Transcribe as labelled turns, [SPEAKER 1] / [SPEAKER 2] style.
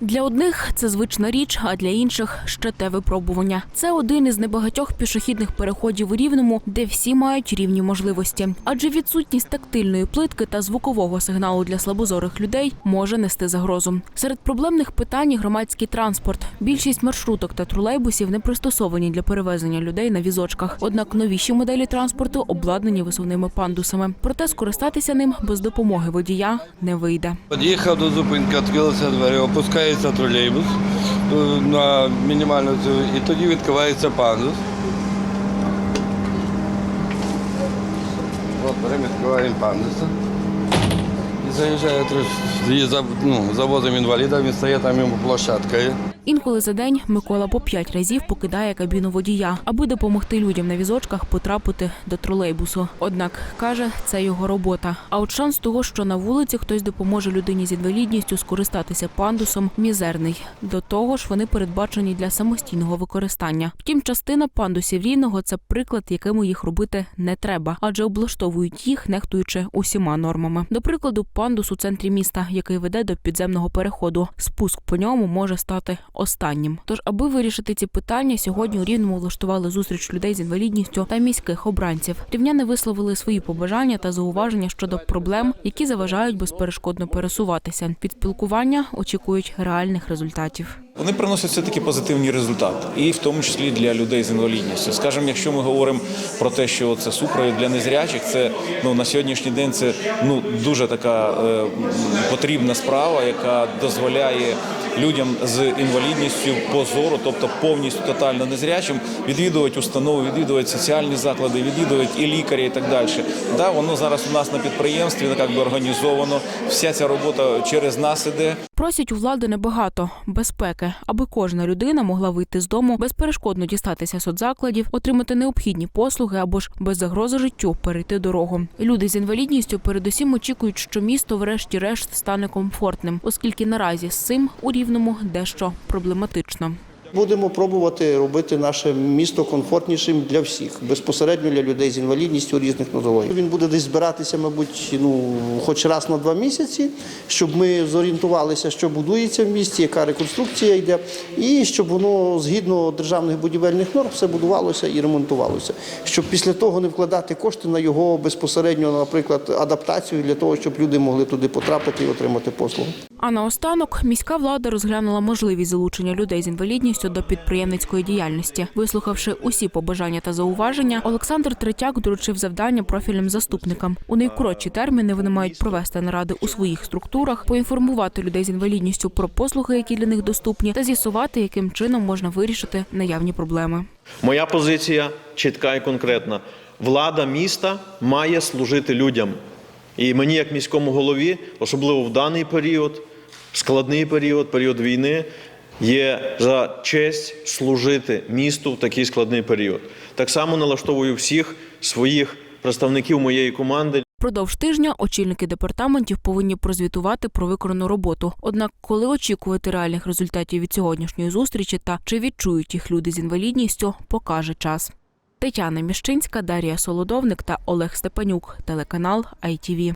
[SPEAKER 1] Для одних це звична річ, а для інших ще те випробування. Це один із небагатьох пішохідних переходів у рівному, де всі мають рівні можливості. Адже відсутність тактильної плитки та звукового сигналу для слабозорих людей може нести загрозу. Серед проблемних питань громадський транспорт. Більшість маршруток та тролейбусів не пристосовані для перевезення людей на візочках. Однак новіші моделі транспорту обладнані висувними пандусами. Проте скористатися ним без допомоги водія не вийде.
[SPEAKER 2] Під'їхав до зупинки, відкрилися двері, опускається тролейбус е, на мінімальну і тоді відкривається пандус. От беремо, відкриваємо пандуса. Заїжджає за, ну, завозимо інваліда, він стає там йому площадка.
[SPEAKER 1] Інколи за день Микола по п'ять разів покидає кабіну водія, аби допомогти людям на візочках потрапити до тролейбусу. Однак каже, це його робота. А от шанс того, що на вулиці хтось допоможе людині з інвалідністю скористатися пандусом, мізерний. До того ж, вони передбачені для самостійного використання. Втім, частина пандусів рівного це приклад, якими їх робити не треба, адже облаштовують їх, нехтуючи усіма нормами. До прикладу, пандус у центрі міста, який веде до підземного переходу. Спуск по ньому може стати останнім. Тож, аби вирішити ці питання, сьогодні у Рівному влаштували зустріч людей з інвалідністю та міських обранців. Рівняни висловили свої побажання та зауваження щодо проблем, які заважають безперешкодно пересуватися. Від спілкування очікують реальних результатів.
[SPEAKER 3] Вони приносять все таки позитивні результати, і в тому числі для людей з інвалідністю. Скажімо, якщо ми говоримо про те, що це супровід для незрячих, це ну на сьогоднішній день це ну дуже така е, потрібна справа, яка дозволяє людям з інвалідністю по зору, тобто повністю тотально незрячим, відвідувати установи, відвідувати соціальні заклади, відвідувати і лікарі, і так далі. Да, воно зараз у нас на підприємстві як би організовано. Вся ця робота через нас іде.
[SPEAKER 1] Просять у влади небагато безпеки, аби кожна людина могла вийти з дому, безперешкодно дістатися соцзакладів, отримати необхідні послуги або ж без загрози життю перейти дорогу. Люди з інвалідністю передусім очікують, що місто, врешті-решт, стане комфортним, оскільки наразі з цим у рівному дещо проблематично.
[SPEAKER 4] Будемо пробувати робити наше місто комфортнішим для всіх, безпосередньо для людей з інвалідністю різних нозологій. Він буде десь збиратися, мабуть, ну хоч раз на два місяці, щоб ми зорієнтувалися, що будується в місті, яка реконструкція йде, і щоб воно згідно державних будівельних норм все будувалося і ремонтувалося. Щоб після того не вкладати кошти на його безпосередньо, наприклад, адаптацію для того, щоб люди могли туди потрапити і отримати послуги.
[SPEAKER 1] А наостанок міська влада розглянула можливість залучення людей з інвалідністю до підприємницької діяльності. Вислухавши усі побажання та зауваження, Олександр Третяк доручив завдання профільним заступникам. У найкоротші терміни вони мають провести наради у своїх структурах, поінформувати людей з інвалідністю про послуги, які для них доступні, та з'ясувати, яким чином можна вирішити наявні проблеми.
[SPEAKER 5] Моя позиція чітка і конкретна. Влада міста має служити людям. І мені, як міському голові, особливо в даний період, складний період, період війни, є за честь служити місту в такий складний період. Так само налаштовую всіх своїх представників моєї команди.
[SPEAKER 1] Продовж тижня очільники департаментів повинні прозвітувати про виконану роботу. Однак, коли очікувати реальних результатів від сьогоднішньої зустрічі та чи відчують їх люди з інвалідністю, покаже час. Тетяна Міщинська, Дар'я Солодовник та Олег Степанюк, телеканал ITV.